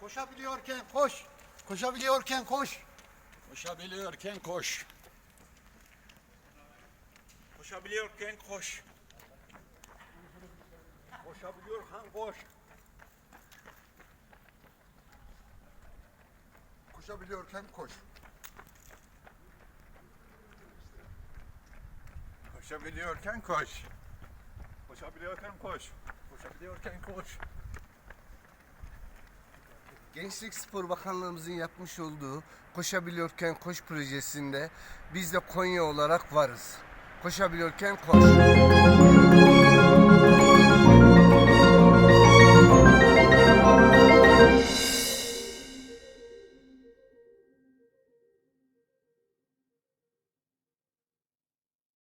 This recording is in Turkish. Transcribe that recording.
Koşabiliyorken koş. Koşabiliyorken koş. Koşabiliyorken koş. Koşabiliyorken koş. Koşabiliyorken koş. Koşabiliyorken koş. Koşabiliyorken koş. Koşabiliyorken koş. Koşabiliyorken koş. Gençlik Spor Bakanlığımızın yapmış olduğu Koşabiliyorken Koş projesinde biz de Konya olarak varız. Koşabiliyorken koş.